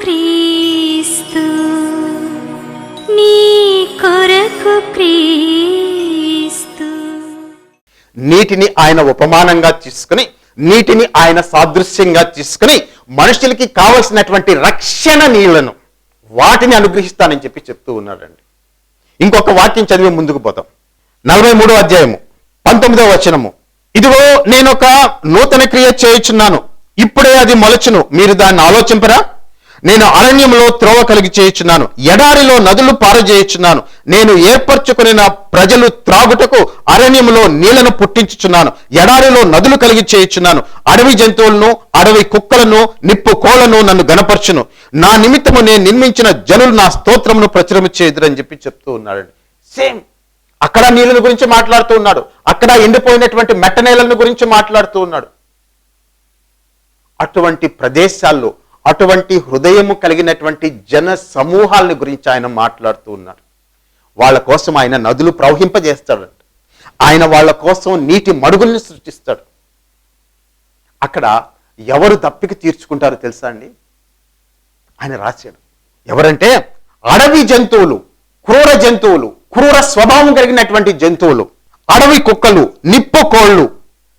క్రీస్తు నీ కొరకు క్రీస్తు. నీటిని ఆయన ఉపమానంగా తీసుకుని నీటిని ఆయన సాదృశ్యంగా తీసుకుని మనుషులకి కావలసినటువంటి రక్షణ నీళ్ళను వాటిని అనుగ్రహిస్తానని చెప్పి చెప్తూ ఉన్నాడండి. ఇంకొక వాక్యం చదివి ముందుకు పోతాం. నలభై మూడో అధ్యాయము పంతొమ్మిదో వచనము. ఇదిగో నేను ఒక నూతన క్రియ చేయుచున్నాను. ఇప్పుడే అది మొలచును. మీరు దాన్ని ఆలోచింపరా? నేను అరణ్యంలో త్రోవ కలిగి చేయుచున్నాను. ఎడారిలో నదులు పారజేయుచున్నాను. నేను ఏర్పరచుకుని నా ప్రజలు త్రాగుటకు అరణ్యంలో నీళ్ళను పుట్టించుచున్నాను. ఎడారిలో నదులు కలిగి చేయుచున్నాను. అడవి జంతువులను అడవి కుక్కలను నిప్పు కోళ్ళను నన్ను గనపరచును నా నిమిత్తము నేను నిర్మించిన జనులు నా స్తోత్రమును ప్రచురము చేదురని చెప్పి చెప్తూ ఉన్నాడండి. సేమ్ అక్కడ నీళ్ళను గురించి మాట్లాడుతూ ఉన్నాడు. అక్కడ ఎండిపోయినటువంటి మెట్ట నేలను గురించి మాట్లాడుతూ ఉన్నాడు. అటువంటి ప్రదేశాల్లో అటువంటి హృదయము కలిగినటువంటి జన సమూహాలను గురించి ఆయన మాట్లాడుతూ ఉన్నారు. వాళ్ళ కోసం ఆయన నదులు ప్రవహింపజేస్తాడంట. ఆయన వాళ్ళ కోసం నీటి మడుగుల్ని సృష్టిస్తాడు. అక్కడ ఎవరు తప్పికి తీర్చుకుంటారో తెలుసా అండి? ఆయన రాశాడు. ఎవరంటే అడవి జంతువులు క్రూర జంతువులు క్రూర స్వభావం కలిగినటువంటి జంతువులు అడవి కుక్కలు నిప్పు కోళ్ళు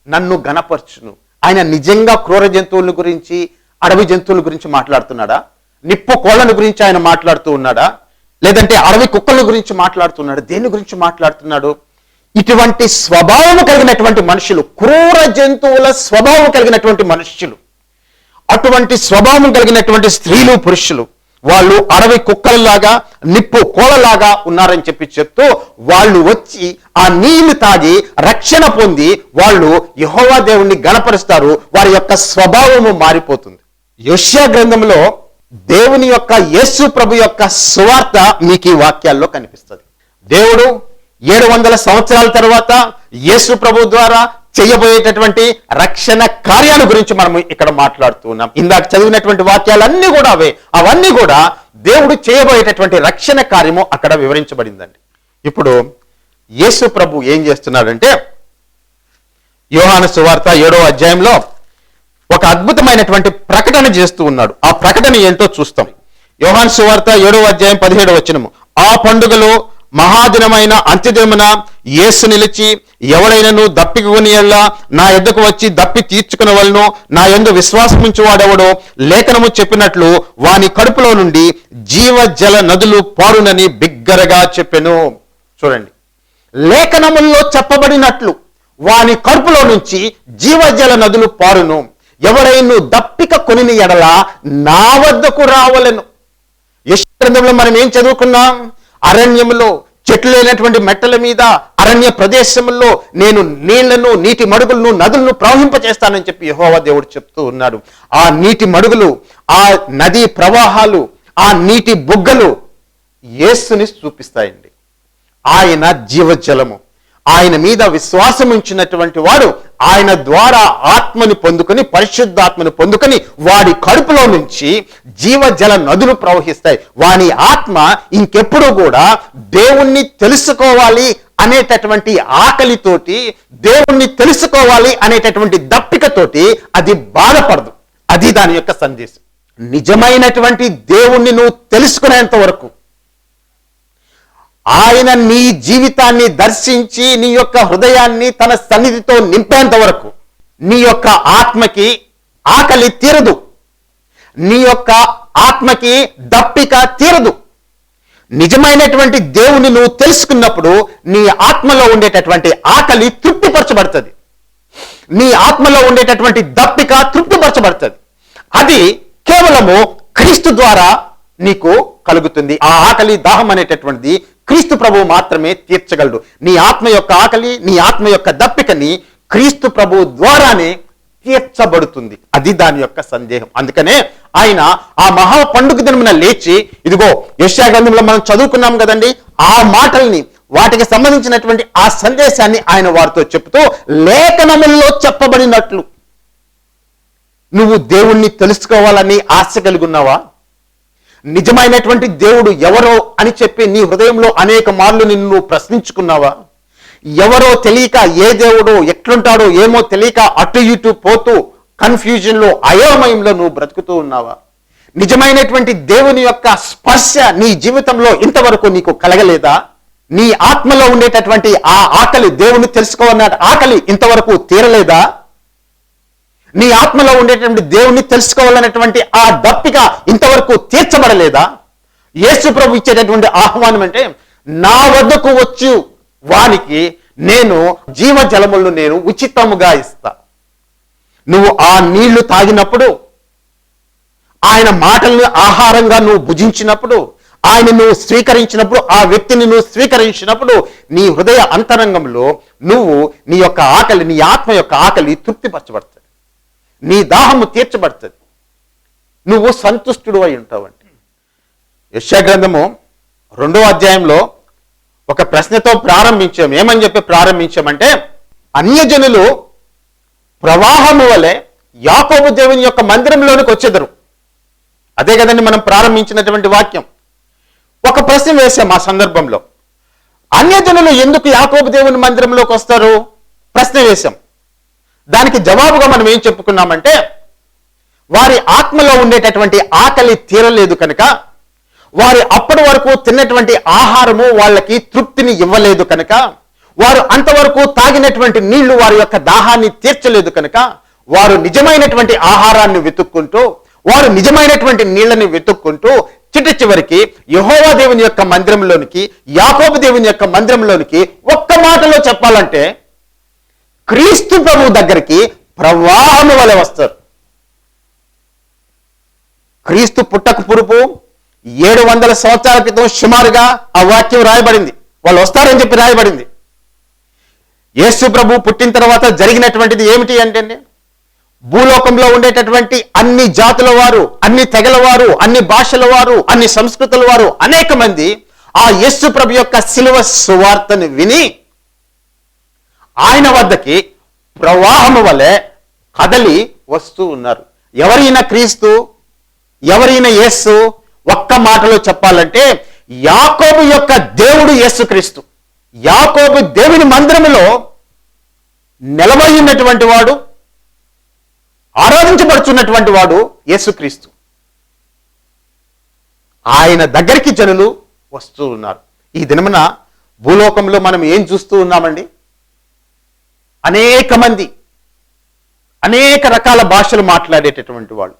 నన్ను గనపరచును ఆయన నిజంగా క్రూర జంతువుల గురించి అడవి జంతువుల గురించి మాట్లాడుతున్నాడా? నిప్పు కోళ్ళను గురించి ఆయన మాట్లాడుతూ ఉన్నాడా? లేదంటే అడవి కుక్కల గురించి మాట్లాడుతున్నాడు? దేని గురించి మాట్లాడుతున్నాడు? ఇటువంటి స్వభావం కలిగినటువంటి మనుషులు క్రూర జంతువుల స్వభావం కలిగినటువంటి మనుష్యులు అటువంటి స్వభావం కలిగినటువంటి స్త్రీలు పురుషులు వాళ్ళు అడవి కుక్కలలాగా నిప్పు కోలలాగా ఉన్నారని చెప్పి చెప్తూ వాళ్ళు వచ్చి ఆ నీళ్ళు తాగి రక్షణ పొంది వాళ్ళు యహోవా దేవుణ్ణి గణపరుస్తారు. వారి యొక్క స్వభావము మారిపోతుంది. యోష్యా గ్రంథంలో దేవుని యొక్క యేసు ప్రభు యొక్క సువార్త మీకు ఈ వాక్యాల్లో కనిపిస్తుంది. దేవుడు ఏడు వందల సంవత్సరాల తర్వాత యేసు ప్రభు ద్వారా చేయబోయేటటువంటి రక్షణ కార్యాల గురించి మనం ఇక్కడ మాట్లాడుతున్నాం ఇందాక చదివినటువంటి వాక్యాలన్నీ కూడా అవే. అవన్నీ కూడా దేవుడు చేయబోయేటటువంటి రక్షణ కార్యము అక్కడ వివరించబడిందండి. ఇప్పుడు యేసు ప్రభు ఏం చేస్తున్నాడంటే యోహాను సువార్త ఏడో అధ్యాయంలో ఒక అద్భుతమైనటువంటి ప్రకటన చేస్తూ ఉన్నాడు. ఆ ప్రకటన ఏంటో చూస్తాం. యోహాన్ సువార్త ఏడో అధ్యాయం పదిహేడు వచ్చినము ఆ పండుగలో మహాదినమైన అంత్యదినమున యేసు నిలిచి ఎవడైనను దప్పికొని ఎల్లా నా ఎద్దకు వచ్చి దప్పి తీర్చుకున్న వలను నా ఎందు విశ్వాసముంచు వాడెవడో లేఖనము చెప్పినట్లు వాని కడుపులో నుండి జీవ జల నదులు పారునని బిగ్గరగా చెప్పెను. చూడండి. లేఖనముల్లో చెప్పబడినట్లు వాని కడుపులో నుంచి జీవజల నదులు పారును. ఎవడైను దప్పిక కొనిని ఎడల నా వద్దకు రావలెను. యశ్వంలో మనం ఏం చదువుకున్నాం? అరణ్యంలో చెట్లు లేనటువంటి మెట్టల మీద అరణ్య ప్రదేశంలో నేను నీళ్ళను నీటి మడుగులను నదులను ప్రవహింపచేస్తానని చెప్పి యహోవా దేవుడు చెప్తూ ఉన్నాడు. ఆ నీటి మడుగులు ఆ నదీ ప్రవాహాలు ఆ నీటి బుగ్గలు యేసుని చూపిస్తాయండి. ఆయన జీవజలము. ఆయన మీద విశ్వాసం ఉంచినటువంటి వాడు ఆయన ద్వారా ఆత్మని పొందుకొని పరిశుద్ధాత్మని పొందుకొని వాడి కడుపులో నుంచి జీవజల నదులు ప్రవహిస్తాయి. వాని ఆత్మ ఇంకెప్పుడు కూడా దేవుణ్ణి తెలుసుకోవాలి అనేటటువంటి ఆకలితోటి దేవుణ్ణి తెలుసుకోవాలి అనేటటువంటి దప్పికతోటి అది బాధపడదు. అది దాని యొక్క సందేశం. నిజమైనటువంటి దేవుణ్ణి నువ్వు తెలుసుకునేంత వరకు ఆయన నీ జీవితాన్ని దర్శించి నీ యొక్క హృదయాన్ని తన సన్నిధితో నింపేంత వరకు నీ యొక్క ఆత్మకి ఆకలి తీరదు. నీ యొక్క ఆత్మకి దప్పిక తీరదు. నిజమైనటువంటి దేవుని నువ్వు తెలుసుకున్నప్పుడు నీ ఆత్మలో ఉండేటటువంటి ఆకలి తృప్తిపరచబడుతుంది. నీ ఆత్మలో ఉండేటటువంటి దప్పిక తృప్తిపరచబడుతుంది. అది కేవలము క్రీస్తు ద్వారా నీకు కలుగుతుంది. ఆ ఆకలి దాహం అనేటటువంటిది క్రీస్తు ప్రభువు మాత్రమే తీర్చగలడు. నీ ఆత్మ యొక్క ఆకలి నీ ఆత్మ యొక్క దప్పికని క్రీస్తు ప్రభువు ద్వారానే తీర్చబడుతుంది. అది దాని యొక్క సందేహం. అందుకనే ఆయన ఆ మహా పండుగ దినమున లేచి ఇదిగో యెషయా గ్రంథంలో మనం చదువుకున్నాం కదండి ఆ మాటల్ని వాటికి సంబంధించినటువంటి ఆ సందేశాన్ని ఆయన వారితో చెప్తూ లేఖనముల్లో చెప్పబడినట్లు. నువ్వు దేవుణ్ణి తెలుసుకోవాలని ఆశ కలిగి ఉన్నావా? నిజమైనటువంటి దేవుడు ఎవరో అని చెప్పి నీ హృదయంలో అనేక మార్లు నిన్ను నువ్వు ప్రశ్నించుకున్నావా? ఎవరో తెలియక ఏ దేవుడో ఎట్లుంటాడో ఏమో తెలియక అటు ఇటు పోతూ కన్ఫ్యూజన్లో అయోమయంలో నువ్వు బ్రతుకుతూ ఉన్నావా? నిజమైనటువంటి దేవుని యొక్క స్పర్శ నీ జీవితంలో ఇంతవరకు నీకు కలగలేదా? నీ ఆత్మలో ఉండేటటువంటి ఆ ఆకలి దేవుని తెలుసుకోవాలన్న ఆకలి ఇంతవరకు తీరలేదా? నీ ఆత్మలో ఉండేటువంటి దేవుణ్ణి తెలుసుకోవాలనేటువంటి ఆ దప్పిక ఇంతవరకు తీర్చబడలేదా? యేసు ప్రభు ఇచ్చేటటువంటి ఆహ్వానం అంటే నా వద్దకు వచ్చు వానికి నేను జీవ జలములను నేను ఉచితముగా ఇస్తా. నువ్వు ఆ నీళ్ళు తాగినప్పుడు ఆయన మాటలను ఆహారంగా నువ్వు భుజించినప్పుడు ఆయన నువ్వు స్వీకరించినప్పుడు ఆ వ్యక్తిని నువ్వు స్వీకరించినప్పుడు నీ హృదయ అంతరంగంలో నువ్వు నీ యొక్క ఆకలి నీ ఆత్మ యొక్క ఆకలి తృప్తిపరచబడతాయి. నీ దాహము తీర్చబడుతుంది. నువ్వు సంతుష్టుడు అయి ఉంటావండి. యశాగ్రంథము రెండో అధ్యాయంలో ఒక ప్రశ్నతో ప్రారంభించాం. ఏమని చెప్పి ప్రారంభించామంటే అన్యజనులు ప్రవాహము వలె యాకోబు దేవుని యొక్క మందిరంలోనికి వచ్చేదరు. అదే కదండి మనం ప్రారంభించినటువంటి వాక్యం. ఒక ప్రశ్న వేశాం ఆ సందర్భంలో. అన్యజనులు ఎందుకు యాకోబు దేవుని మందిరంలోకి వస్తారు? ప్రశ్న వేశాం. దానికి జవాబుగా మనం ఏం చెప్పుకున్నామంటే వారి ఆత్మలో ఉండేటటువంటి ఆకలి తీరలేదు కనుక వారి అప్పటి వరకు తిన్నటువంటి ఆహారము వాళ్ళకి తృప్తిని ఇవ్వలేదు కనుక వారు అంతవరకు తాగినటువంటి నీళ్ళు వారి యొక్క దాహాన్ని తీర్చలేదు కనుక వారు నిజమైనటువంటి ఆహారాన్ని వెతుక్కుంటూ వారు నిజమైనటువంటి నీళ్ళని వెతుక్కుంటూ చిట్ట చివరికి యహోవా దేవుని యొక్క మందిరంలోనికి యాకోబు దేవుని యొక్క మందిరంలోనికి ఒక్క మాటలో చెప్పాలంటే క్రీస్తు ప్రభు దగ్గరికి ప్రవాహము వలె వస్తారు. క్రీస్తు పుట్టక పురుపు ఏడు వందల సంవత్సరాల క్రితం సుమారుగా ఆ వాక్యం రాయబడింది. వాళ్ళు వస్తారని చెప్పి రాయబడింది. యేసు ప్రభు పుట్టిన తర్వాత జరిగినటువంటిది ఏమిటి అంటే భూలోకంలో ఉండేటటువంటి అన్ని జాతుల వారు అన్ని తెగల వారు అన్ని భాషల వారు అన్ని సంస్కృతుల వారు అనేక మంది ఆ యేసు ప్రభు యొక్క శిలువ సువార్తను విని ఆయన వద్దకి ప్రవాహము వలె కదలి వస్తూ ఉన్నారు. ఎవరైనా క్రీస్తు ఎవరైనా యేసు ఒక్క మాటలో చెప్పాలంటే యాకోబు యొక్క దేవుడు యేసుక్రీస్తు. యాకోబు దేవుని మందిరములో నిలబడి ఉన్నటువంటి వాడు ఆరాధించబడుచున్నటువంటి వాడు యేసుక్రీస్తు. ఆయన దగ్గరికి జనులు వస్తూ ఉన్నారు. ఈ దినమున భూలోకంలో మనం ఏం చూస్తూ ఉన్నామండి? అనేక మంది అనేక రకాల భాషలు మాట్లాడేటటువంటి వాళ్ళు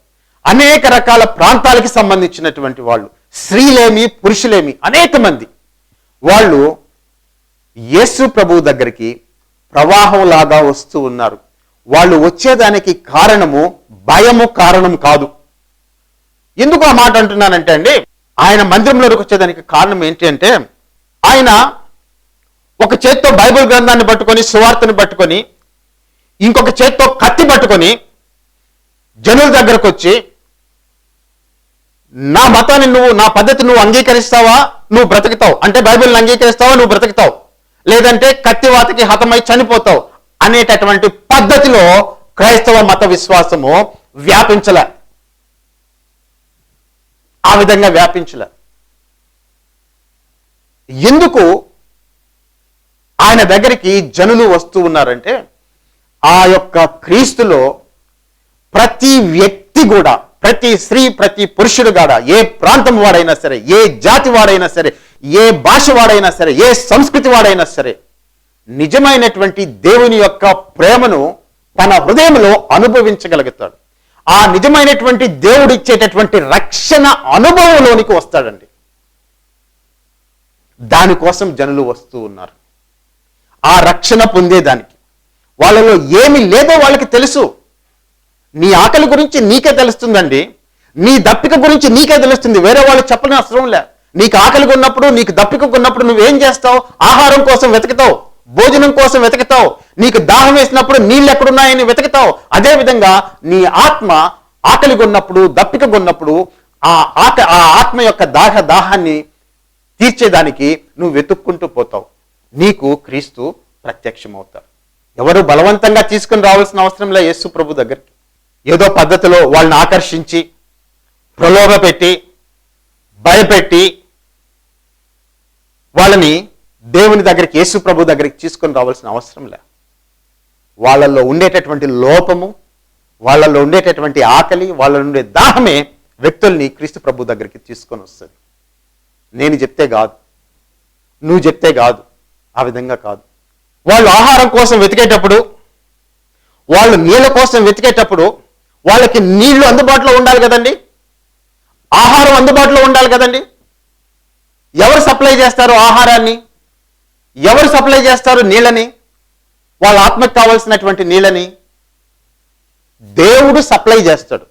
అనేక రకాల ప్రాంతాలకి సంబంధించినటువంటి వాళ్ళు స్త్రీలేమి పురుషులేమి అనేక మంది. వాళ్ళు యేసు ప్రభువు దగ్గరికి ప్రవాహం లాగా వస్తూ ఉన్నారు. వాళ్ళు వచ్చేదానికి కారణము భయము కారణం కాదు. ఎందుకు ఆ మాట అంటున్నానంటే అండి ఆయన మందిరంలోకి వచ్చేదానికి కారణం ఏంటి అంటే ఆయన ఒక చేత్తో బైబిల్ గ్రంథాన్ని పట్టుకొని సువార్తను పట్టుకొని ఇంకొక చేత్తో కత్తి పట్టుకొని జనుల దగ్గరకు వచ్చి నా మతాన్ని నువ్వు నా పద్ధతి నువ్వు అంగీకరిస్తావా? నువ్వు బ్రతుకుతావు. అంటే బైబిల్ని అంగీకరిస్తావా? నువ్వు బ్రతుకుతావు. లేదంటే కత్తివాతకి హతమై చనిపోతావు అనేటటువంటి పద్ధతిలో క్రైస్తవ మత విశ్వాసము వ్యాపించలే. ఆ విధంగా వ్యాపించలే. ఎందుకు ఆయన దగ్గరికి జనులు వస్తూ ఉన్నారంటే ఆ యొక్క క్రీస్తులో ప్రతి వ్యక్తి కూడా ప్రతి స్త్రీ ప్రతి పురుషుడు కూడా ఏ ప్రాంతం వాడైనా సరే ఏ జాతి వాడైనా సరే ఏ భాష వాడైనా సరే ఏ సంస్కృతి వాడైనా సరే నిజమైనటువంటి దేవుని యొక్క ప్రేమను తన హృదయంలో అనుభవించగలుగుతాడు. ఆ నిజమైనటువంటి దేవుడు ఇచ్చేటటువంటి రక్షణ అనుభవంలోనికి వస్తాడండి. దానికోసం జనులు వస్తూ ఉన్నారు. ఆ రక్షణ పొందేదానికి. వాళ్ళలో ఏమి లేదో వాళ్ళకి తెలుసు. నీ ఆకలి గురించి నీకే తెలుస్తుందండి. నీ దప్పిక గురించి నీకే తెలుస్తుంది. వేరే వాళ్ళు చెప్పని అవసరం లే. నీకు ఆకలిగా ఉన్నప్పుడు నీకు దప్పిక ఉన్నప్పుడు నువ్వేం చేస్తావు? ఆహారం కోసం వెతుకుతావు. భోజనం కోసం వెతుకుతావు. నీకు దాహం వేసినప్పుడు నీళ్ళు ఎక్కడున్నాయని వెతుకుతావు. అదేవిధంగా నీ ఆత్మ ఆకలిగా ఉన్నప్పుడు దప్పిక ఉన్నప్పుడు ఆ ఆక ఆ ఆత్మ యొక్క దాహ దాహాన్ని తీర్చేదానికి నువ్వు వెతుక్కుంటూ పోతావు. నీకు క్రీస్తు ప్రత్యక్షమవుతారు ఎవరు బలవంతంగా తీసుకుని రావాల్సిన అవసరం లే యేసు ప్రభు దగ్గరికి. ఏదో పద్ధతిలో వాళ్ళని ఆకర్షించి ప్రలోభ పెట్టి భయపెట్టి వాళ్ళని దేవుని దగ్గరికి యేసు ప్రభు దగ్గరికి తీసుకొని రావాల్సిన అవసరం లే. వాళ్ళల్లో ఉండేటటువంటి లోపము వాళ్ళల్లో ఉండేటటువంటి ఆకలి వాళ్ళ ఉండే దాహమే వ్యక్తుల్ని క్రీస్తు ప్రభు దగ్గరికి తీసుకొని వస్తుంది. నేను చెప్తే కాదు. నువ్వు చెప్తే కాదు. ఆ విధంగా కాదు. వాళ్ళు ఆహారం కోసం వెతికేటప్పుడు వాళ్ళు నీళ్ళ కోసం వెతికేటప్పుడు వాళ్ళకి నీళ్ళు అందుబాటులో ఉండాలి కదండి? ఆహారం అందుబాటులో ఉండాలి కదండి? ఎవరు సప్లై చేస్తారు ఆహారాన్ని? ఎవరు సప్లై చేస్తారు నీళ్ళని? వాళ్ళ ఆత్మకు కావాల్సినటువంటి నీళ్ళని? దేవుడు సప్లై చేస్తాడు.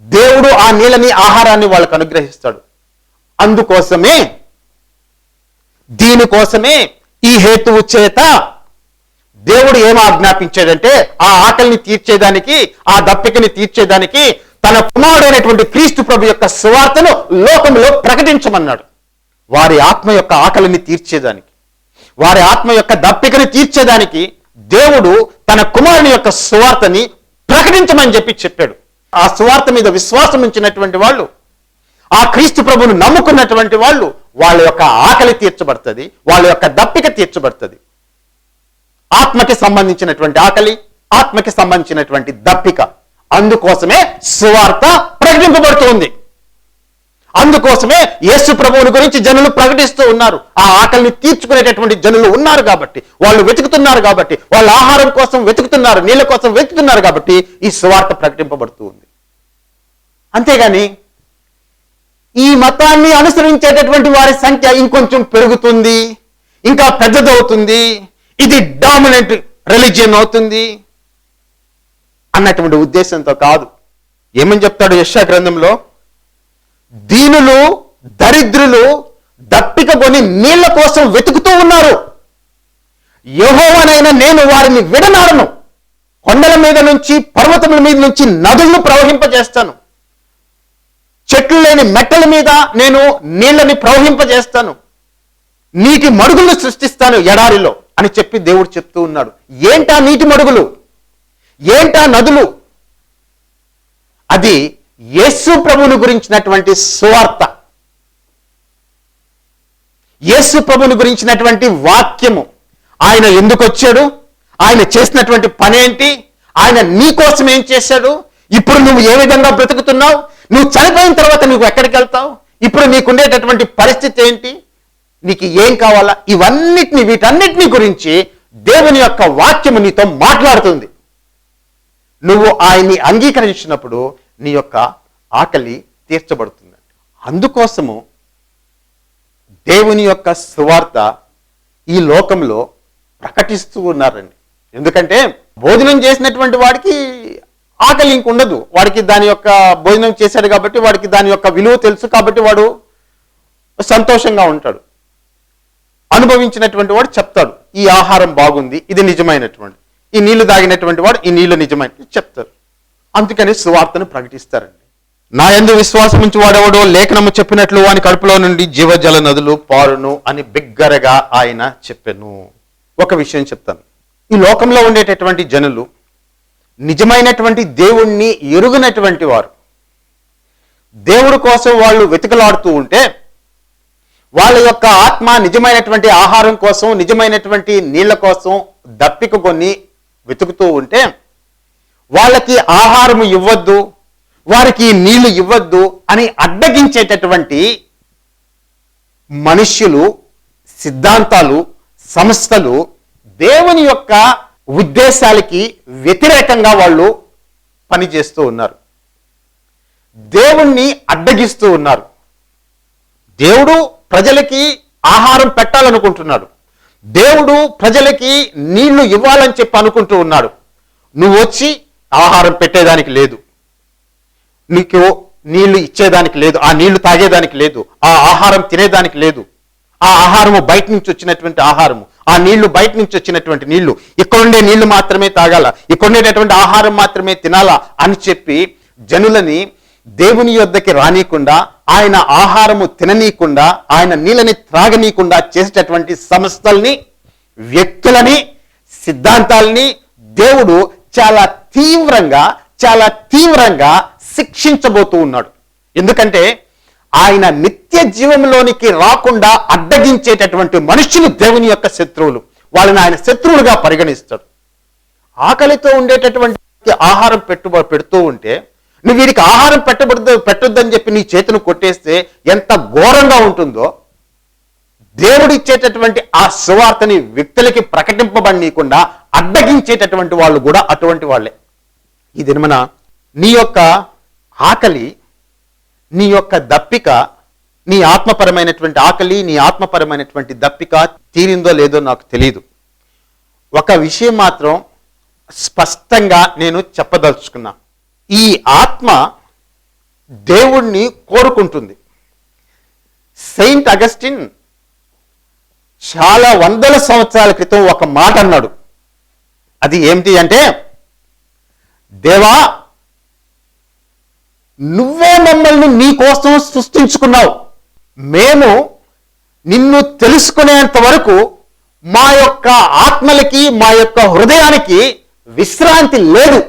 దేవుడు ఆ నీళ్ళని ఆహారాన్ని వాళ్ళకు అనుగ్రహిస్తాడు. అందుకోసమే దీనికోసమే ఈ హేతువు చేత దేవుడు ఏం ఆజ్ఞాపించాడంటే ఆ ఆకలిని తీర్చేదానికి ఆ దప్పికని తీర్చేదానికి తన కుమారుడైనటువంటి క్రీస్తు ప్రభు యొక్క సువార్తను లోకంలో ప్రకటించమన్నాడు. వారి ఆత్మ యొక్క ఆకలిని తీర్చేదానికి వారి ఆత్మ యొక్క దప్పికని తీర్చేదానికి దేవుడు తన కుమారుని యొక్క సువార్తని ప్రకటించమని చెప్పి చెప్పాడు. ఆ సువార్త మీద విశ్వాసం ఉంచినటువంటి వాళ్ళు ఆ క్రీస్తు ప్రభును నమ్ముకున్నటువంటి వాళ్ళు వాళ్ళ యొక్క ఆకలి తీర్చబడుతుంది వాళ్ళ యొక్క దప్పిక తీర్చబడుతుంది. ఆత్మకి సంబంధించినటువంటి ఆకలి ఆత్మకి సంబంధించినటువంటి దప్పిక. అందుకోసమే సువార్త ప్రకటింపబడుతుంది. అందుకోసమే యేసు ప్రభువుని గురించి జనులు ప్రకటిస్తూ ఉన్నారు. ఆ ఆకలిని తీర్చుకునేటటువంటి జనులు ఉన్నారు కాబట్టి వాళ్ళు వెతుకుతున్నారు కాబట్టి వాళ్ళ ఆహారం కోసం వెతుకుతున్నారు నీళ్ళ కోసం వెతుకుతున్నారు కాబట్టి ఈ సువార్త ప్రకటింపబడుతూ ఉంది. అంతేగాని ఈ మతాన్ని అనుసరించేటటువంటి వారి సంఖ్య ఇంకొంచెం పెరుగుతుంది. ఇంకా పెద్దదవుతుంది. ఇది డామినెంట్ రిలీజియన్ అవుతుంది. అన్నటువంటి ఉద్దేశంతో కాదు. ఏమని చెప్తాడు యశా గ్రంథంలో? దీనులు దరిద్రులు దప్పిక కొని నీళ్ళ కోసం వెతుకుతూ ఉన్నారు. యహోవనైనా నేను వారిని విడనాడను. కొండల మీద నుంచి పర్వతముల మీద నుంచి నదులను ప్రవహింపజేస్తాను. చెట్లు లేని మెట్టల మీద నేను నీళ్ళని ప్రవహింపజేస్తాను. నీటి మడుగులు సృష్టిస్తాను ఎడారిలో అని చెప్పి దేవుడు చెప్తూ ఉన్నాడు. ఏంటా నీటి మడుగులు? ఏంటా నదులు? అది యేసు ప్రభువుని గురించినటువంటి సువార్త. యేసు ప్రభుని గురించినటువంటి వాక్యము. ఆయన ఎందుకు వచ్చాడు? ఆయన చేసినటువంటి పనేంటి? ఆయన నీ కోసం ఏం చేశాడు? ఇప్పుడు నువ్వు ఏ విధంగా బ్రతుకుతున్నావు? నువ్వు చనిపోయిన తర్వాత నువ్వు ఎక్కడికి వెళ్తావు? ఇప్పుడు నీకుండేటటువంటి పరిస్థితి ఏంటి? నీకు ఏం కావాలా? ఇవన్నిటిని వీటన్నిటిని గురించి దేవుని యొక్క వాక్యము నీతో మాట్లాడుతుంది. నువ్వు ఆయన్ని అంగీకరించినప్పుడు నీ యొక్క ఆకలి తీర్చబడుతుంది. అందుకోసము దేవుని యొక్క సువార్త ఈ లోకంలో ప్రకటిస్తూ ఉన్నారండి. ఎందుకంటే భోజనం చేసినటువంటి వాడికి ఆకలి ఇంక ఉండదు. వాడికి దాని యొక్క భోజనం చేశాడు కాబట్టి వాడికి దాని యొక్క విలువ తెలుసు కాబట్టి వాడు సంతోషంగా ఉంటాడు. అనుభవించినటువంటి వాడు చెప్తాడు ఈ ఆహారం బాగుంది ఇది నిజమైనటువంటి. ఈ నీళ్ళు తాగినటువంటి వాడు ఈ నీళ్ళు నిజమైన చెప్తారు. అందుకని సువార్తను ప్రకటిస్తారండి. నా ఎందు విశ్వాసం ఉంచి వాడెవడో లేఖనము చెప్పినట్లు వాని కడుపులో నుండి జీవజల నదులు పారును అని బిగ్గరగా ఆయన చెప్పాను. ఒక విషయం చెప్తాను. ఈ లోకంలో ఉండేటటువంటి జనులు నిజమైనటువంటి దేవుణ్ణి ఎరుగనటువంటి వారు. దేవుడి కోసం వాళ్ళు వెతుకలాడుతూ ఉంటే వాళ్ళ యొక్క ఆత్మ నిజమైనటువంటి ఆహారం కోసం నిజమైనటువంటి నీళ్ళ కోసం దప్పిక కొన్ని వెతుకుతూ ఉంటే వాళ్ళకి ఆహారం ఇవ్వద్దు వారికి నీళ్ళు ఇవ్వద్దు అని అడ్డగించేటటువంటి మనుష్యులు సిద్ధాంతాలు సంస్థలు దేవుని యొక్క ఉద్దేశాలకి వ్యతిరేకంగా వాళ్ళు పనిచేస్తూ ఉన్నారు. దేవుణ్ణి అడ్డగిస్తూ ఉన్నారు. దేవుడు ప్రజలకి ఆహారం పెట్టాలనుకుంటున్నాడు. దేవుడు ప్రజలకి నీళ్ళు ఇవ్వాలని చెప్పి అనుకుంటూ ఉన్నాడు. నువ్వు వచ్చి ఆహారం పెట్టేదానికి లేదు. నీకు నీళ్ళు ఇచ్చేదానికి లేదు. ఆ నీళ్ళు తాగేదానికి లేదు. ఆ ఆహారం తినేదానికి లేదు. ఆ ఆహారము బయట నుంచి వచ్చినటువంటి ఆహారము. ఆ నీళ్ళు బయట నుంచి వచ్చినటువంటి నీళ్ళు. ఇక్కడుండే నీళ్ళు మాత్రమే తాగాల. ఇక్కడుండేటటువంటి ఆహారం మాత్రమే తినాలా అని చెప్పి జనులని దేవుని యొద్దకి రానీయకుండా ఆయన ఆహారము తిననీయకుండా ఆయన నీళ్ళని త్రాగనీయకుండా చేసేటటువంటి సంస్థల్ని వ్యక్తులని సిద్ధాంతాలని దేవుడు చాలా తీవ్రంగా చాలా తీవ్రంగా శిక్షించబోతూ ఉన్నాడు. ఎందుకంటే ఆయన నిత్య జీవంలోనికి రాకుండా అడ్డగించేటటువంటి మనుషులు దేవుని యొక్క శత్రువులు. వాళ్ళని ఆయన శత్రువులుగా పరిగణిస్తాడు ఆకలితో ఉండేటటువంటి ఆహారం పెట్టు పెడుతూ ఉంటే నువ్వు వీరికి ఆహారం పెట్టబడదు పెట్టొద్దని చెప్పి నీ చేతిని కొట్టేస్తే ఎంత ఘోరంగా ఉంటుందో దేవుడు ఇచ్చేటటువంటి ఆ సువార్తని వ్యక్తులకి ప్రకటింపబడనీయకుండా అడ్డగించేటటువంటి వాళ్ళు కూడా అటువంటి వాళ్ళే. ఈ దినమన నీ యొక్క ఆకలి నీ యొక్క దప్పిక నీ ఆత్మపరమైనటువంటి ఆకలి నీ ఆత్మపరమైనటువంటి దప్పిక తీరిందో లేదో నాకు తెలియదు ఒక విషయం మాత్రం స్పష్టంగా నేను చెప్పదలుచుకున్నా. ఈ ఆత్మ దేవుణ్ణి కోరుకుంటుంది. సెయింట్ అగస్టిన్ చాలా వందల సంవత్సరాల క్రితం ఒక మాట అన్నాడు. అది ఏమిటి అంటే దేవా నువ్వే మమ్మల్ని నీ కోసం సృష్టించుకున్నావు. మేము నిన్ను తెలుసుకునేంత వరకు మా యొక్క ఆత్మలకి మా యొక్క హృదయానికి విశ్రాంతి లేదు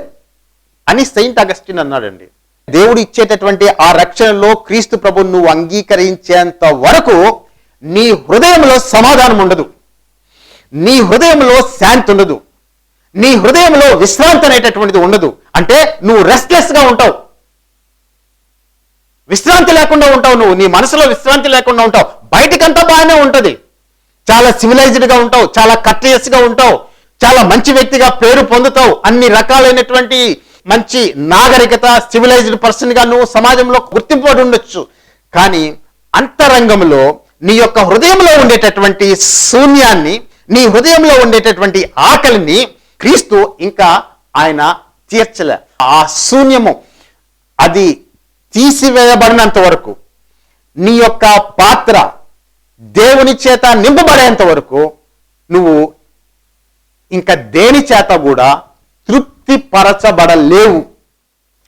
అని సెయింట్ అగస్టిన్ అన్నాడండి. దేవుడు ఇచ్చేటటువంటి ఆ రక్షణలో క్రీస్తు ప్రభును నువ్వు అంగీకరించేంత వరకు నీ హృదయంలో సమాధానం ఉండదు. నీ హృదయంలో శాంతి ఉండదు. నీ హృదయంలో విశ్రాంతి అనేటటువంటిది ఉండదు. అంటే నువ్వు రెస్ట్లెస్గా ఉంటావు. విశ్రాంతి లేకుండా ఉంటావు నువ్వు. నీ మనసులో విశ్రాంతి లేకుండా ఉంటావు. బయటికంతా బాగానే ఉంటుంది. చాలా సివిలైజ్డ్గా ఉంటావు. చాలా కట్టియస్గా ఉంటావు. చాలా మంచి వ్యక్తిగా పేరు పొందుతావు. అన్ని రకాలైనటువంటి మంచి నాగరికత సివిలైజ్డ్ పర్సన్గా నువ్వు సమాజంలో గుర్తింపబడి ఉండొచ్చు. కానీ అంతరంగంలో నీ యొక్క హృదయంలో ఉండేటటువంటి శూన్యాన్ని నీ హృదయంలో ఉండేటటువంటి ఆకలిని క్రీస్తు ఇంకా ఆయన తీర్చలే. ఆ శూన్యము అది తీసివేయబడినంత వరకు నీ యొక్క పాత్ర దేవుని చేత నింపబడేంత వరకు నువ్వు ఇంకా దేని చేత కూడా తృప్తిపరచబడలేవు.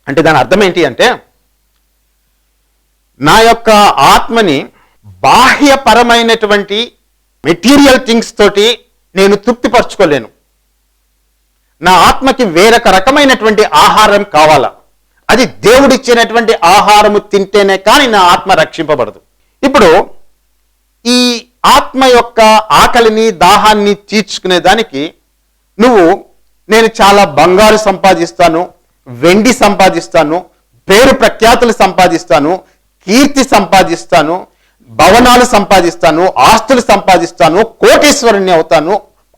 అంటే దాని అర్థం ఏంటి అంటే నా యొక్క ఆత్మని బాహ్యపరమైనటువంటి మెటీరియల్ థింగ్స్ తోటి నేను తృప్తిపరచుకోలేను. నా ఆత్మకి వేరొక రకమైనటువంటి ఆహారం కావాలా? అది దేవుడిచ్చినటువంటి ఆహారము తింటేనే కానీ నా ఆత్మ రక్షింపబడదు. ఇప్పుడు ఈ ఆత్మ యొక్క ఆకలిని దాహాన్ని తీర్చుకునే దానికి నువ్వు నేను చాలా బంగారు సంపాదిస్తాను వెండి సంపాదిస్తాను పేరు ప్రఖ్యాతులు సంపాదిస్తాను కీర్తి సంపాదిస్తాను భవనాలు సంపాదిస్తాను ఆస్తులు సంపాదిస్తాను కోటీశ్వరుని అవుతాను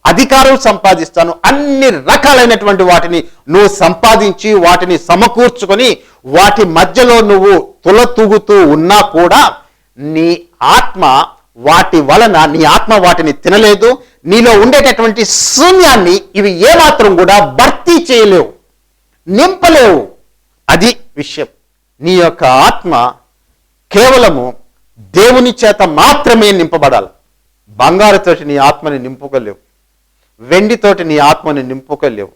అధికారం సంపాదిస్తాను అన్ని రకాలైనటువంటి వాటిని నువ్వు సంపాదించి వాటిని సమకూర్చుకొని వాటి మధ్యలో నువ్వు తులతూగుతూ ఉన్నా కూడా నీ ఆత్మ వాటి వలన నీ ఆత్మ వాటిని తినలేదు నీలో ఉండేటటువంటి శూన్యాన్ని ఇవి ఏమాత్రం కూడా భర్తీ చేయలేవు నింపలేవు. అది విషయం. నీ యొక్క ఆత్మ కేవలము దేవుని చేత మాత్రమే నింపబడాలి. బంగారుతో నీ ఆత్మని నింపుకోలేవు. వెండితోటి నీ ఆత్మని నింపుకోలేవు.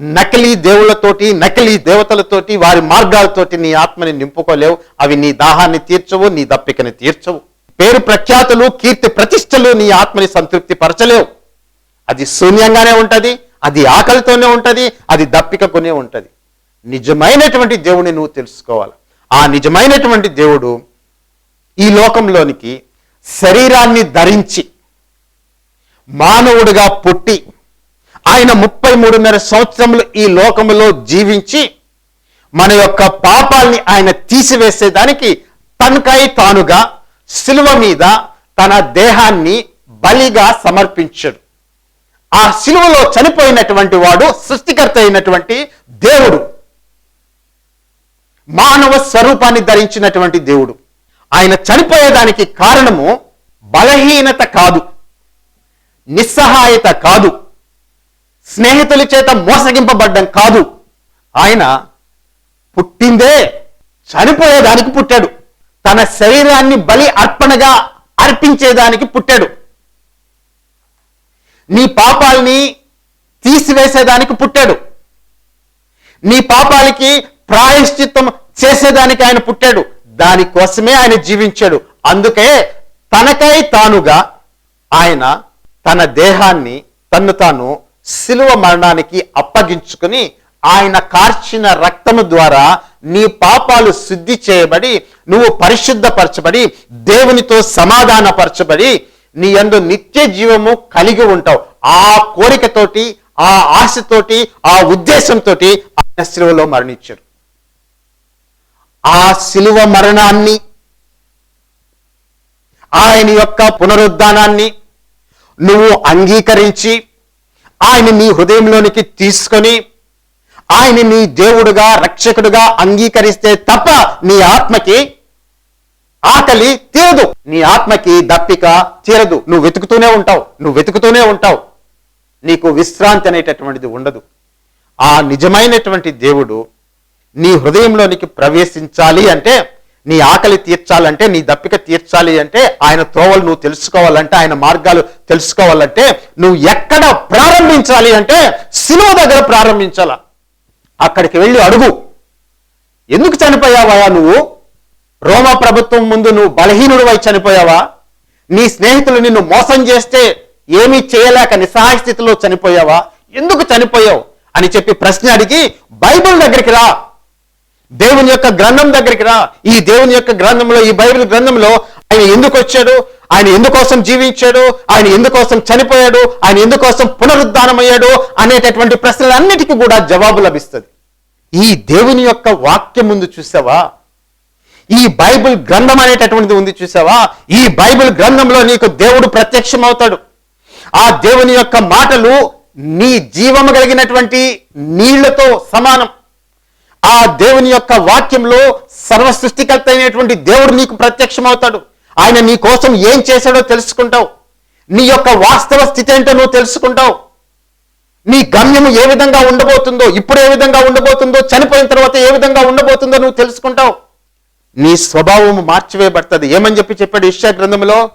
నకిలీ దేవుళ్ళతోటి నకిలీ దేవతలతోటి వారి మార్గాలతోటి నీ ఆత్మని నింపుకోలేవు. అవి నీ దాహాన్ని తీర్చవు నీ దప్పికని తీర్చవు. పేరు ప్రఖ్యాతులు కీర్తి ప్రతిష్టలు నీ ఆత్మని సంతృప్తి పరచలేవు అది శూన్యంగానే ఉంటుంది అది ఆకలితోనే ఉంటుంది అది దప్పికకునే ఉంటుంది. నిజమైనటువంటి దేవుని నువ్వు తెలుసుకోవాలి. ఆ నిజమైనటువంటి దేవుడు ఈ లోకంలోనికి శరీరాన్ని ధరించి మానవుడిగా పుట్టి ఆయన ముప్పై మూడున్నర సంవత్సరములు ఈ లోకములో జీవించి మన యొక్క పాపాల్ని ఆయన తీసివేసేదానికి తనకై తానుగా శిలువ మీద తన దేహాన్ని బలిగా సమర్పించాడు. ఆ శిలువలో చనిపోయినటువంటి వాడు సృష్టికర్త అయినటువంటి దేవుడు. మానవ స్వరూపాన్ని ధరించినటువంటి దేవుడు. ఆయన చనిపోయేదానికి కారణము బలహీనత కాదు. నిస్సహాయత కాదు. స్నేహితుల చేత మోసగింపబడ్డం కాదు. ఆయన పుట్టిందే చనిపోయేదానికి పుట్టాడు. తన శరీరాన్ని బలి అర్పణగా అర్పించేదానికి పుట్టాడు. నీ పాపాల్ని తీసివేసేదానికి పుట్టాడు. నీ పాపాలకి ప్రాయశ్చిత్తం చేసేదానికి ఆయన పుట్టాడు. దానికోసమే ఆయన జీవించాడు. అందుకే తనకై తానుగా ఆయన తన దేహాన్ని తన్ను తాను శిలువ మరణానికి అప్పగించుకుని ఆయన కార్చిన రక్తము ద్వారా నీ పాపాలు శుద్ధి చేయబడి నువ్వు పరిశుద్ధపరచబడి దేవునితో సమాధానపరచబడి నీ యందు నిత్య జీవము కలిగి ఉంటావు. ఆ కోరికతోటి ఆ ఆశతోటి ఆ ఉద్దేశంతో ఆయన శిలువలో మరణించారు. ఆ శిలువ మరణాన్ని ఆయన యొక్క పునరుద్ధానాన్ని నువ్వు అంగీకరించి ఆయన నీ హృదయంలోనికి తీసుకొని ఆయన నీ దేవుడుగా రక్షకుడుగా అంగీకరిస్తే తప్ప నీ ఆత్మకి ఆకలి తీరదు. నీ ఆత్మకి దప్పిక తీరదు. నువ్వు వెతుకుతూనే ఉంటావు. నువ్వు వెతుకుతూనే ఉంటావు. నీకు విశ్రాంతి అనేటటువంటిది ఉండదు. ఆ నిజమైనటువంటి దేవుడు నీ హృదయంలోనికి ప్రవేశించాలి అంటే నీ ఆకలి తీర్చాలంటే నీ దప్పిక తీర్చాలి అంటే ఆయన త్రోవలు నువ్వు తెలుసుకోవాలంటే ఆయన మార్గాలు తెలుసుకోవాలంటే నువ్వు ఎక్కడ ప్రారంభించాలి అంటే సినిమా దగ్గర ప్రారంభించాల. అక్కడికి వెళ్ళి అడుగు. ఎందుకు చనిపోయావా నువ్వు? రోమా ప్రభుత్వం ముందు నువ్వు బలహీనుడు వై చనిపోయావా? నీ స్నేహితులు నిన్ను మోసం చేస్తే ఏమీ చేయలేక నిస్సహాయ స్థితిలో చనిపోయావా? ఎందుకు చనిపోయావు? అని చెప్పి ప్రశ్న అడిగి బైబిల్ దగ్గరికి రా. దేవుని యొక్క గ్రంథం దగ్గరికి రా. ఈ దేవుని యొక్క గ్రంథంలో ఈ బైబిల్ గ్రంథంలో ఆయన ఎందుకు వచ్చాడు ఆయన ఎందుకోసం జీవించాడు? ఆయన ఎందుకోసం చనిపోయాడు? ఆయన ఎందుకోసం పునరుద్ధానమయ్యాడు? అనేటటువంటి ప్రశ్నలన్నిటికీ కూడా జవాబు లభిస్తుంది. ఈ దేవుని యొక్క వాక్యం ముందు చూసావా? ఈ బైబిల్ గ్రంథం అనేటటువంటిది ఉంది చూసావా? ఈ బైబిల్ గ్రంథంలో నీకు దేవుడు ప్రత్యక్షమవుతాడు. ఆ దేవుని యొక్క మాటలు నీ జీవము కలిగినటువంటి నీళ్ళతో సమానం. ఆ దేవుని యొక్క వాక్యంలో సర్వ సృష్టికర్త అయినటువంటి దేవుడు నీకు ప్రత్యక్షమవుతాడు. ఆయన నీ కోసం ఏం చేశాడో తెలుసుకుంటావు. నీ యొక్క వాస్తవ స్థితి ఏంటో నువ్వు తెలుసుకుంటావు. నీ గమ్యము ఏ విధంగా ఉండబోతుందో ఇప్పుడు ఏ విధంగా ఉండబోతుందో చనిపోయిన తర్వాత ఏ విధంగా ఉండబోతుందో నువ్వు తెలుసుకుంటావు. నీ స్వభావము మార్చివేయబడుతుంది. ఏమని చెప్పి చెప్పాడు ఇష్యా గ్రంథంలో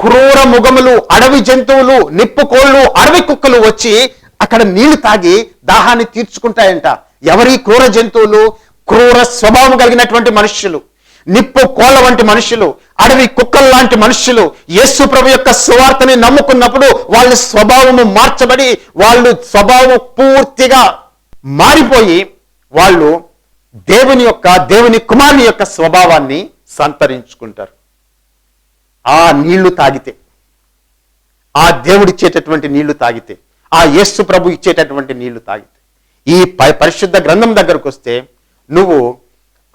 క్రూర ముగములు అడవి జంతువులు నిప్పు కోళ్ళు అడవి కుక్కలు వచ్చి అక్కడ నీళ్ళు తాగి దాహాన్ని తీర్చుకుంటాయంట. ఎవరి క్రూర జంతువులు క్రూర స్వభావం కలిగినటువంటి మనుష్యులు నిప్పు కోళ్ళ వంటి మనుషులు అడవి కుక్కల లాంటి మనుషులు యేసు ప్రభు యొక్క సువార్తని నమ్ముకున్నప్పుడు వాళ్ళ స్వభావము మార్చబడి వాళ్ళు స్వభావం పూర్తిగా మారిపోయి వాళ్ళు దేవుని యొక్క దేవుని కుమారుని యొక్క స్వభావాన్ని సంతరించుకుంటారు. ఆ నీళ్ళు తాగితే ఆ దేవుడిచ్చేటటువంటి నీళ్ళు తాగితే ఆ యేసు ప్రభు ఇచ్చేటటువంటి నీళ్ళు తాగితే ఈ పరిశుద్ధ గ్రంథం దగ్గరకు వస్తే నువ్వు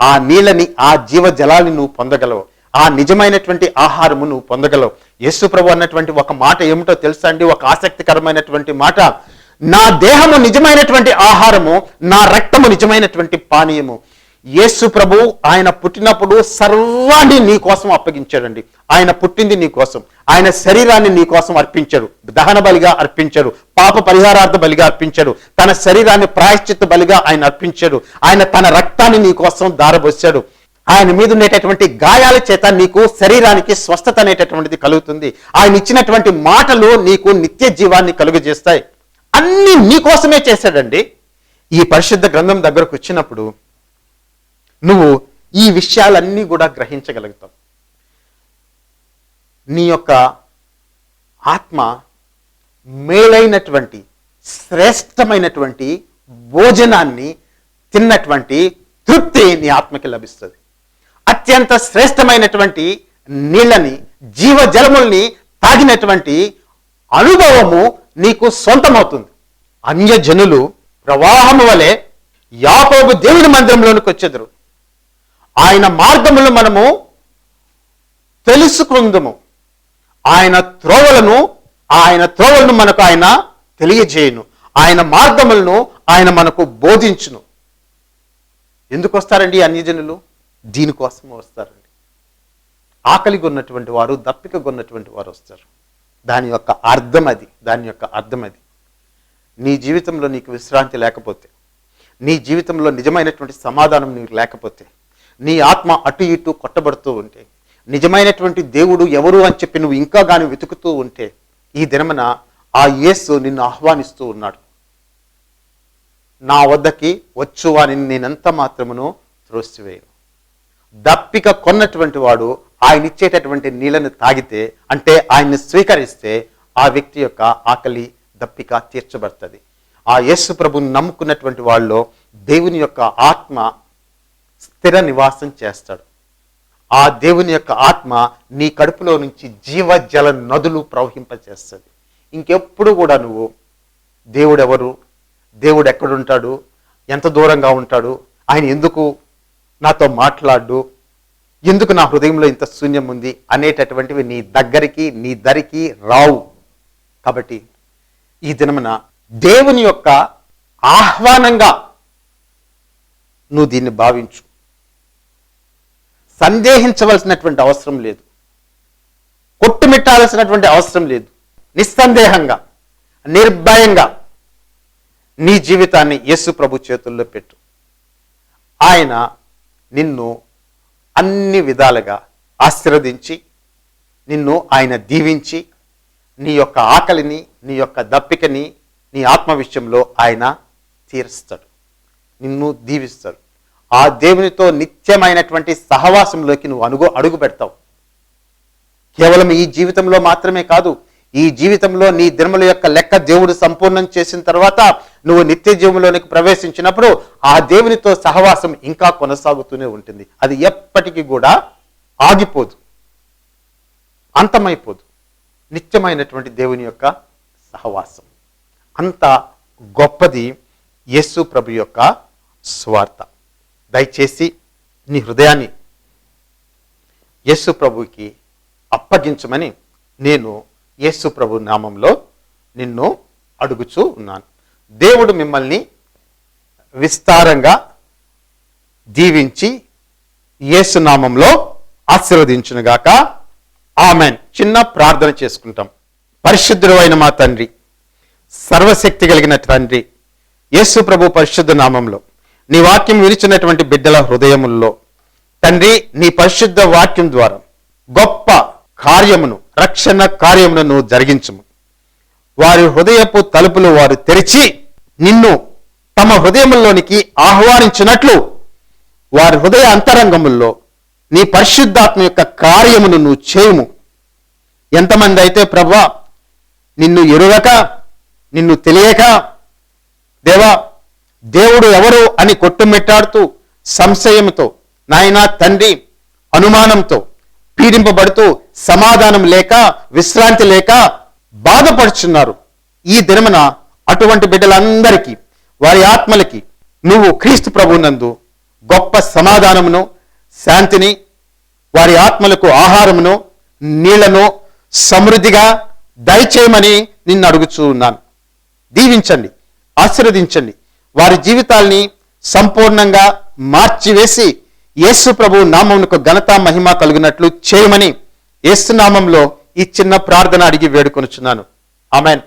ఆ నీళ్ళని ఆ జీవ జలాన్ని నువ్వు పొందగలవు. ఆ నిజమైనటువంటి ఆహారము నువ్వు పొందగలవు. యేసు ప్రభు అన్నటువంటి ఒక మాట ఏమిటో తెలుసా అండి? ఒక ఆసక్తికరమైనటువంటి మాట. నా దేహము నిజమైనటువంటి ఆహారము నా రక్తము నిజమైనటువంటి పానీయము. యేసు ప్రభు ఆయన పుట్టినప్పుడు సర్వాన్ని నీ కోసం అప్పగించాడండి. ఆయన పుట్టింది నీ కోసం. ఆయన శరీరాన్ని నీ కోసం అర్పించాడు. దహన బలిగా అర్పించాడు. పాప పరిహారార్థ బలిగా అర్పించాడు. తన శరీరాన్ని ప్రాయశ్చిత్త బలిగా ఆయన అర్పించాడు. ఆయన తన రక్తాన్ని నీ కోసం దారబోసాడు. ఆయన మీద ఉండేటటువంటి గాయాల చేత నీకు శరీరానికి స్వస్థత అనేటటువంటిది కలుగుతుంది. ఆయన ఇచ్చినటువంటి మాటలు నీకు నిత్య జీవాన్ని కలుగజేస్తాయి. అన్ని నీ కోసమే చేశాడండి. ఈ పరిశుద్ధ గ్రంథం దగ్గరకు వచ్చినప్పుడు నువ్వు ఈ విషయాలన్నీ కూడా గ్రహించగలుగుతావు. నీ యొక్క ఆత్మ మేలైనటువంటి శ్రేష్టమైనటువంటి భోజనాన్ని తిన్నటువంటి తృప్తి నీ ఆత్మకి లభిస్తుంది. అత్యంత శ్రేష్టమైనటువంటి నీళ్ళని జీవజలముల్ని తాగినటువంటి అనుభవము నీకు సొంతమవుతుంది. అన్యజనులు ప్రవాహము వలె యాకోబు దేవుని మందిరంలోనికి వచ్చెదరు. ఆయన మార్గములు మనము తెలుసుకుందుము. ఆయన త్రోవలను ఆయన త్రోవలను మనకు ఆయన తెలియజేయును. ఆయన మార్గములను ఆయన మనకు బోధించును. ఎందుకు వస్తారండి ఈ అన్యజనులు? దీనికోసం వస్తారండి. ఆకలిగా ఉన్నటువంటి వారు దప్పికగా ఉన్నటువంటి వారు వస్తారు. దాని యొక్క అర్థం అది దాని యొక్క అర్థం అది. నీ జీవితంలో నీకు విశ్రాంతి లేకపోతే నీ జీవితంలో నిజమైనటువంటి సమాధానం నీకు లేకపోతే నీ ఆత్మ అటు ఇటు కొట్టబడుతూ ఉంటే నిజమైనటువంటి దేవుడు ఎవరు అని చెప్పి నువ్వు ఇంకా గాని వెతుకుతూ ఉంటే ఈ దినమున ఆ యేసు నిన్ను ఆహ్వానిస్తూ ఉన్నాడు. నా వద్దకి వచ్చు అని నేనెంత మాత్రమును త్రోసివేయను. దప్పిక కొన్నటువంటి వాడు ఆయన ఇచ్చేటటువంటి నీళ్ళను తాగితే అంటే ఆయన్ని స్వీకరిస్తే ఆ వ్యక్తి యొక్క ఆకలి దప్పిక తీర్చబడుతుంది. ఆ యేసు ప్రభుని నమ్ముకున్నటువంటి వాళ్ళలో దేవుని యొక్క ఆత్మ స్థిర నివాసం చేస్తాడు. ఆ దేవుని యొక్క ఆత్మ నీ కడుపులో నుంచి జీవజల నదులు ప్రవహింపచేస్తుంది ఇంకెప్పుడు కూడా నువ్వు దేవుడెవరు దేవుడు ఎక్కడుంటాడు ఎంత దూరంగా ఉంటాడు ఆయన ఎందుకు నాతో మాట్లాడు ఎందుకు నా హృదయంలో ఇంత శూన్యం ఉంది అనేటటువంటివి నీ దగ్గరికి నీ దరికి రావు. కాబట్టి ఈ దినమున దేవుని యొక్క ఆహ్వానంగా నువ్వు దీన్ని భావించు. సందేహించవలసినటువంటి అవసరం లేదు. కొట్టుమిట్టాల్సినటువంటి అవసరం లేదు. నిస్సందేహంగా నిర్భయంగా నీ జీవితాన్ని యేసు ప్రభు చేతుల్లో పెట్టు. ఆయన నిన్ను అన్ని విధాలుగా ఆశీర్వదించి నిన్ను ఆయన దీవించి నీ యొక్క ఆకలిని నీ యొక్క దప్పికని నీ ఆత్మ విషయంలో ఆయన తీరుస్తాడు. నిన్ను దీవిస్తాడు. ఆ దేవునితో నిత్యమైనటువంటి సహవాసంలోకి నువ్వు అనుగు అడుగు పెడతావు. కేవలం ఈ జీవితంలో మాత్రమే కాదు ఈ జీవితంలో నీ దినముల యొక్క లెక్క దేవుడు సంపూర్ణం చేసిన తర్వాత నువ్వు నిత్య జీవంలోనికి ప్రవేశించినప్పుడు ఆ దేవునితో సహవాసం ఇంకా కొనసాగుతూనే ఉంటుంది. అది ఎప్పటికీ కూడా ఆగిపోదు. అంతమైపోదు. నిత్యమైనటువంటి దేవుని యొక్క సహవాసం. అంత గొప్పది యేసు ప్రభు యొక్క స్వార్థ. దయచేసి నీ హృదయాన్ని యేసు ప్రభుకి అప్పగించమని నేను యేసు ప్రభు నామంలో నిన్ను అడుగుచూ ఉన్నాను. దేవుడు మిమ్మల్ని విస్తారంగా దీవించి యేసు నామంలో ఆశీర్వదించునుగాక. ఆమెన్. చిన్న ప్రార్థన చేసుకుంటాం. పరిశుద్ధుడైన మా తండ్రి సర్వశక్తి కలిగిన తండ్రి యేసు ప్రభు పరిశుద్ధ నామంలో నీ వాక్యం విరిచినటువంటి బిడ్డల హృదయముల్లో. తండ్రి నీ పరిశుద్ధ వాక్యం ద్వారా గొప్ప కార్యమును రక్షణ కార్యమును నువ్వు జరిగించుము. వారి హృదయపు తలుపులు వారు తెరిచి నిన్ను తమ హృదయముల్లోనికి ఆహ్వానించినట్లు వారి హృదయ అంతరంగముల్లో నీ పరిశుద్ధాత్మ యొక్క కార్యమును నువ్వు చేయుము. ఎంతమంది అయితే ప్రభా నిన్ను ఎరుగక నిన్ను తెలియక దేవా దేవుడు ఎవరు అని కొట్టుమిట్టాడుతూ సంశయంతో నాయనా తండ్రి అనుమానంతో పీడింపబడుతూ సమాధానం లేక విశ్రాంతి లేక బాధపడుచున్నారు. ఈ దినమున అటువంటి బిడ్డలందరికీ వారి ఆత్మలకి నువ్వు క్రీస్తు ప్రభునందు గొప్ప సమాధానమును శాంతిని వారి ఆత్మలకు ఆహారమును నీళ్ళను సమృద్ధిగా దయచేయమని నిన్ను అడుగుచూ ఉన్నాను. దీవించండి ఆశీర్వదించండి. వారి జీవితాల్ని సంపూర్ణంగా మార్చివేసి యేసు ప్రభు నామమునకు ఘనత మహిమ కలుగునట్లు చేయమని యేసునామంలో ఈ చిన్న ప్రార్థన అడిగి వేడుకొనుచున్నాను. ఆమెన్.